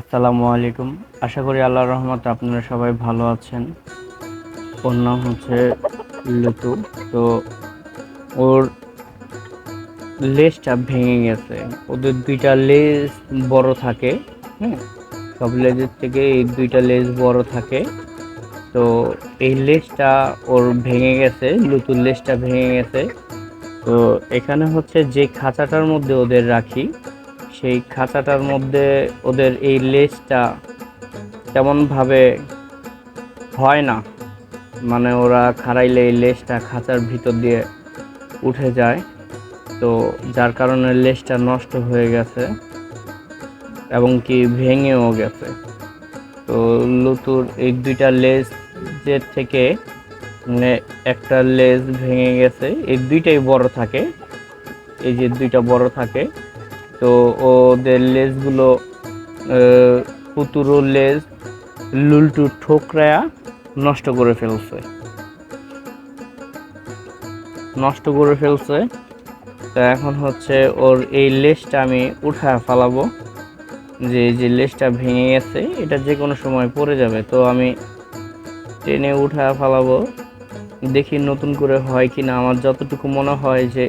আসসালামু আলাইকুম। আশা করি আল্লাহর রহমতে আপনারা সবাই ভালো আছেন। ওর নাম হচ্ছে লুতু। তো ওর লেজটা ভেঙে গেছে। ওদের দুইটা লেজ বড় থাকে হ্যাঁ সব লেজের থেকে এই দুইটা লেজ বড় থাকে। তো এই লেজটা ওর ভেঙে গেছে, লুতুর লেজটা ভেঙে গেছে। তো এখানে হচ্ছে যে খাঁচাটার মধ্যে ওদের রাখি সেই খাঁচাটার মধ্যে ওদের এই লেজটা তেমনভাবে হয় না। মানে ওরা খাড়াইলে এই লেজটা খাঁচার ভিতর দিয়ে উঠে যায়। তো যার কারণে লেজটা নষ্ট হয়ে গেছে এবং কি ভেঙেও গেছে। তো লুতুর এই দুইটা লেজের থেকে মানে একটা লেজ ভেঙে গেছে, এই দুইটাই বড় থাকে। এই যে দুইটা বড় থাকে তো ওদের লেজগুলো পুতুরো লেজ, লুলটু ঠোকরায়া নষ্ট করে ফেলছে। নষ্ট করে ফেলছে। তো এখন হচ্ছে ওর এই লেজটা আমি উঠা ফালাবো। যে যে লেজটা ভেঙে গেছে, এটা যে কোনো সময় পড়ে যাবে। তো আমি টেনে উঠা ফালাবো। দেখি নতুন করে হয় কি না আমার যতটুকু মনে হয় যে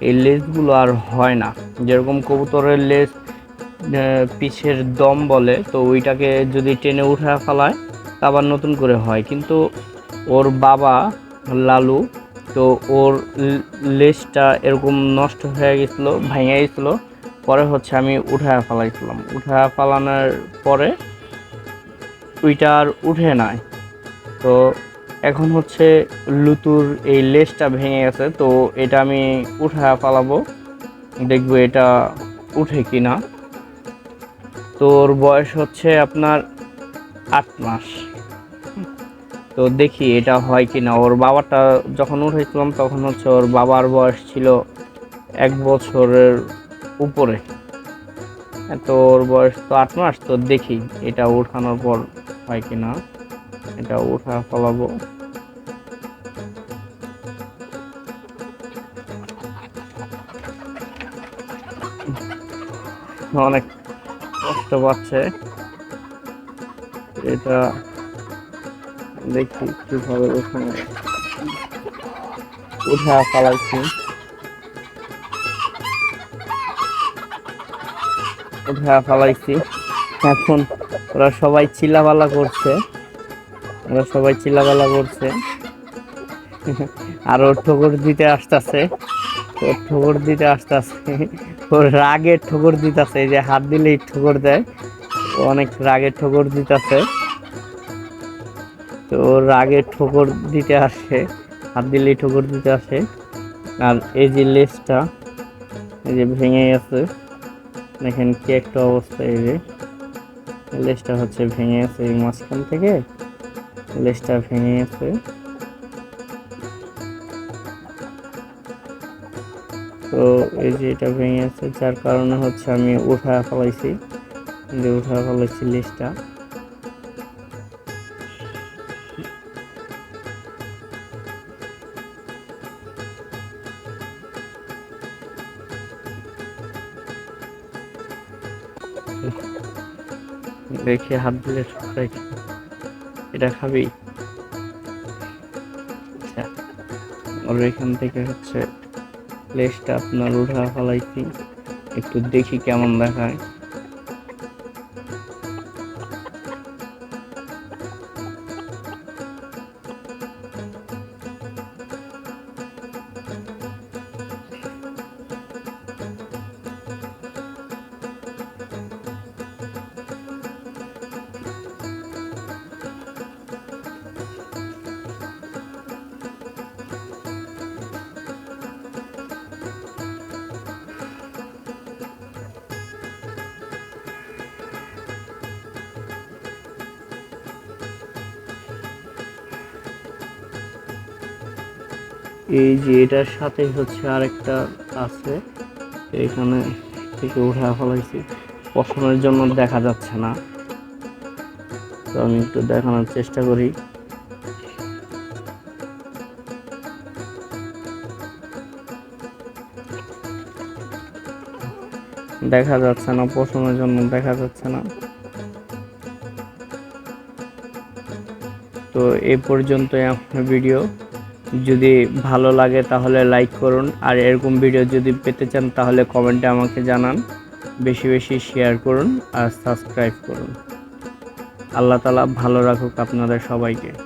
এই লেজগুলো আর হয় না। যেরকম কবুতরের আহ, পিছের দম বলে তো ওইটাকে যদি টেনে উঠা ফেলায় তা আবার নতুন করে হয়। কিন্তু ওর বাবা লালু তো ওর ল- লেজটা এরকম নষ্ট হয়ে গেছিল ভেঙে গেছিল পরে হচ্ছে আমি উঠায় ফেলাইছিলাম। উঠায় ফেলানোর পরে ওইটা আর উঠে নাই। তো এখন হচ্ছে লুতুর এই লেজটা ভেঙে গেছে, তো এটা আমি উঠা পালাবো দেখব এটা উঠে কিনা। তোর বয়স হচ্ছে আপনার আট মাস। তো দেখি এটা হয় কি না ওর বাবাটা যখন উঠেছিলাম, তখন হচ্ছে ওর বাবার বয়স ছিল এক বছরের উপরে। তো ওর বয়স তো আট মাস, তো দেখি এটা উঠানোর পর হয় কিনা। এটা উঠা ফলাবো। অনেক কষ্ট পাচ্ছে। এটা দেখি কীভাবে ওখানে উঠা ফালাইছি। উঠা ফালাইছি। এখন ওরা সবাই চিল্লাপালা করছে। ওরা সবাই চিল্লাপালা করছে। আর ওর ঠোকর দিতে আসতেছে। ওর ঠোকর দিতে আসতেছে। ওর রাগের ঠোকর দিতেছে যে হাত দিলেই ঠোকর দেয়। অনেক রাগের ঠোকর দিতেছে। তো ওর রাগের ঠোকর দিতে আসে, হাত দিলেই ঠোকর দিতে আসে। আর এই যে লেজটা, এই যে ভেঙে গেছে। দেখেন কি একটা অবস্থা এই যে। লেজটা হচ্ছে ভেঙে গেছে এই মাঝখান থেকে। লেজটা ভেঙে গেছে। তো এই যে এটা ভেঙে গেছে, যার কারণে হচ্ছে আমি উঠা ফেলাইছি। যে উঠা ফেলাইছি লেজটা। দেখি হাত দিলে কি। এটা খাবি? আর ওর এখান থেকে হচ্ছে প্লেসটা আপনার উঠা ফলাইছি। একটু দেখি কেমন দেখায়। এই যে এটার সাথে হচ্ছে আরেকটা আছে। এখানে থেকে উঠে ফেলাইছি। পশনের জন্য দেখা যাচ্ছে না। তো আমি একটু দেখানোর চেষ্টা করি। দেখা যাচ্ছে না পশনের জন্য দেখা যাচ্ছে না। তো এ পর্যন্ত আমার ভিডিও। যদি ভালো লাগে তাহলে লাইক করুন। আর এরকম ভিডিও যদি পেতে চান, তাহলে কমেন্টে আমাকে জানান। বেশি বেশি শেয়ার করুন আর সাবস্ক্রাইব করুন। আল্লাহ তালা ভালো রাখুক আপনাদের সবাইকে।